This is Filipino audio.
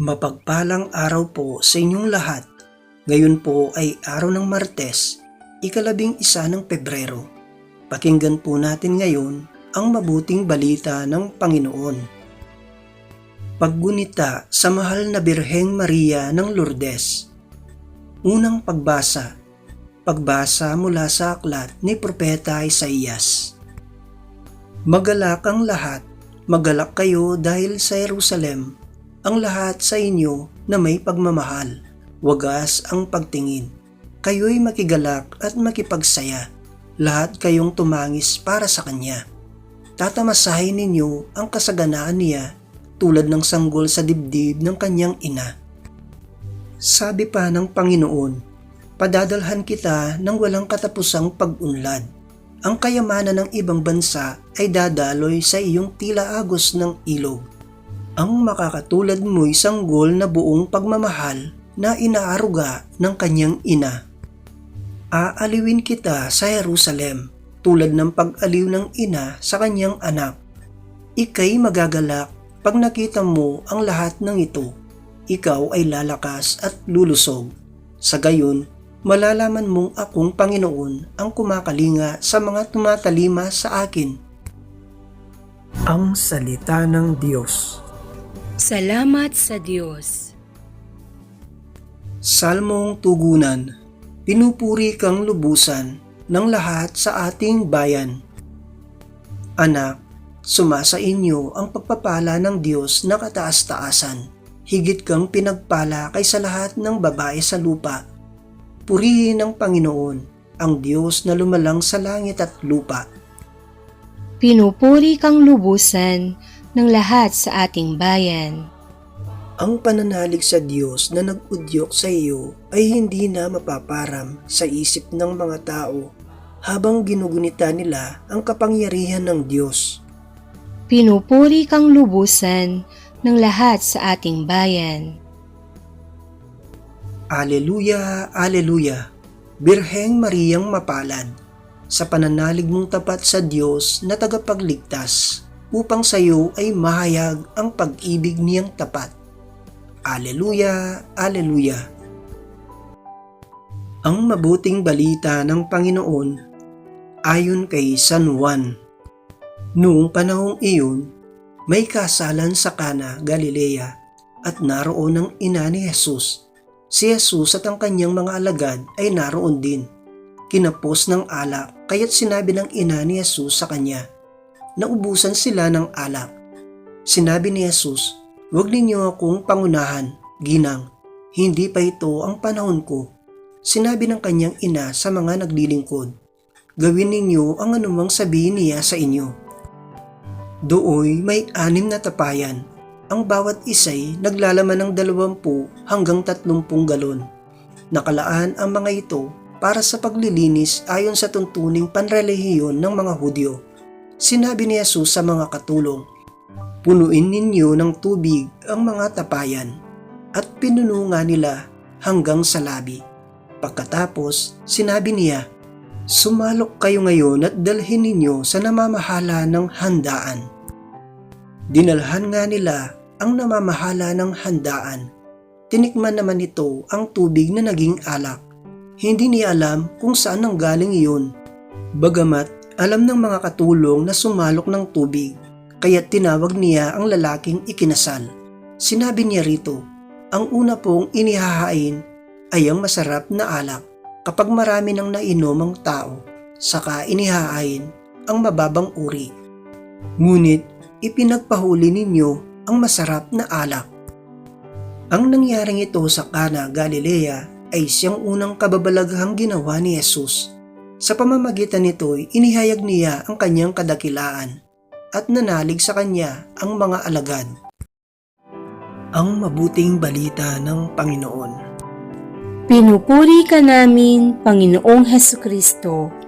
Mapagpalang araw po sa inyong lahat. Ngayon po ay araw ng Martes, ikalabing isa ng Pebrero. Pakinggan po natin ngayon ang mabuting balita ng Panginoon. Paggunita sa mahal na Birheng Maria ng Lourdes. Unang pagbasa. Pagbasa mula sa aklat ni Propeta Isaías. Magalak ang lahat, magalak kayo dahil sa Jerusalem ang lahat sa inyo na may pagmamahal, wagas ang pagtingin. Kayo'y makigalak at makipagsaya, lahat kayong tumangis para sa Kanya. Tatamasahin ninyo ang kasaganaan niya tulad ng sanggol sa dibdib ng kanyang ina. Sabi pa ng Panginoon, padadalhan kita ng walang katapusang pag-unlad. Ang kayamanan ng ibang bansa ay dadaloy sa iyong tila agos ng ilog ang makakatulad mo'y sanggol na buong pagmamahal na inaaruga ng kanyang ina. Aaliwin kita sa Jerusalem tulad ng pag-aliw ng ina sa kanyang anak. Ika'y magagalak pag nakita mo ang lahat ng ito. Ikaw ay lalakas at lulusog. Sa gayon, malalaman mong akong Panginoon ang kumakalinga sa mga tumatalima sa akin. Ang Salita ng Diyos Salamat sa Diyos. Salmong Tugunan Pinupuri kang lubusan ng lahat sa ating bayan. Anak, sumasa inyo ang pagpapala ng Diyos na kataas-taasan. Higit kang pinagpala kaysa lahat ng babae sa lupa. Purihin ng Panginoon, ang Diyos na lumalang sa langit at lupa. Pinupuri kang lubusan ng lahat sa ating bayan. Ang pananalig sa Diyos na nag-udyok sa iyo ay hindi na mapaparam sa isip ng mga tao habang ginugunita nila ang kapangyarihan ng Diyos. Pinupuri kang lubusan ng lahat sa ating bayan. Aleluya, Aleluya, Birheng Mariyang mapalad, sa pananalig mong tapat sa Diyos na tagapagligtas, upang sa iyo ay mahayag ang pag-ibig niyang tapat. Aleluya, Aleluya. Ang mabuting balita ng Panginoon ayon kay San Juan. Noong panahong iyon, may kasalan sa Kana, Galilea at naroon ang ina ni Jesus. Si Jesus at ang kanyang mga alagad ay naroon din. Kinapos ng alak kaya't sinabi ng ina ni Jesus sa kanya, naubusan sila ng alak. Sinabi ni Jesus, Huwag ninyo akong pangunahan, ginang, hindi pa ito ang panahon ko. Sinabi ng kanyang ina sa mga naglilingkod, Gawin ninyo ang anumang sabihin niya sa inyo. Dooy may anim na tapayan. Ang bawat isa'y naglalaman ng dalawampu hanggang tatlumpung galon. Nakalaan ang mga ito para sa paglilinis ayon sa tuntuning panrelihiyon ng mga Hudyo. Sinabi ni Jesus sa mga katulong, Punuin ninyo ng tubig ang mga tapayan at pinuno nga nila hanggang sa labi. Pagkatapos, sinabi niya, Sumalok kayo ngayon at dalhin ninyo sa namamahala ng handaan. Dinalhan nga nila ang namamahala ng handaan. Tinikman naman ito ang tubig na naging alak. Hindi niya alam kung saan ang galing iyon. Bagamat alam ng mga katulong na sumalok ng tubig, kaya tinawag niya ang lalaking ikinasal. Sinabi niya rito, ang una pong inihahain ay ang masarap na alak kapag marami nang nainom ang tao, saka inihahain ang mababang uri. Ngunit ipinagpahuli ninyo ang masarap na alak. Ang nangyaring ito sa Kana, Galilea ay siyang unang kababalaghang ginawa ni Jesus. Sa pamamagitan nito'y inihayag niya ang kanyang kadakilaan at nanalig sa kanya ang mga alagad. Ang mabuting balita ng Panginoon. Pinupuri ka namin, Panginoong Heso Kristo.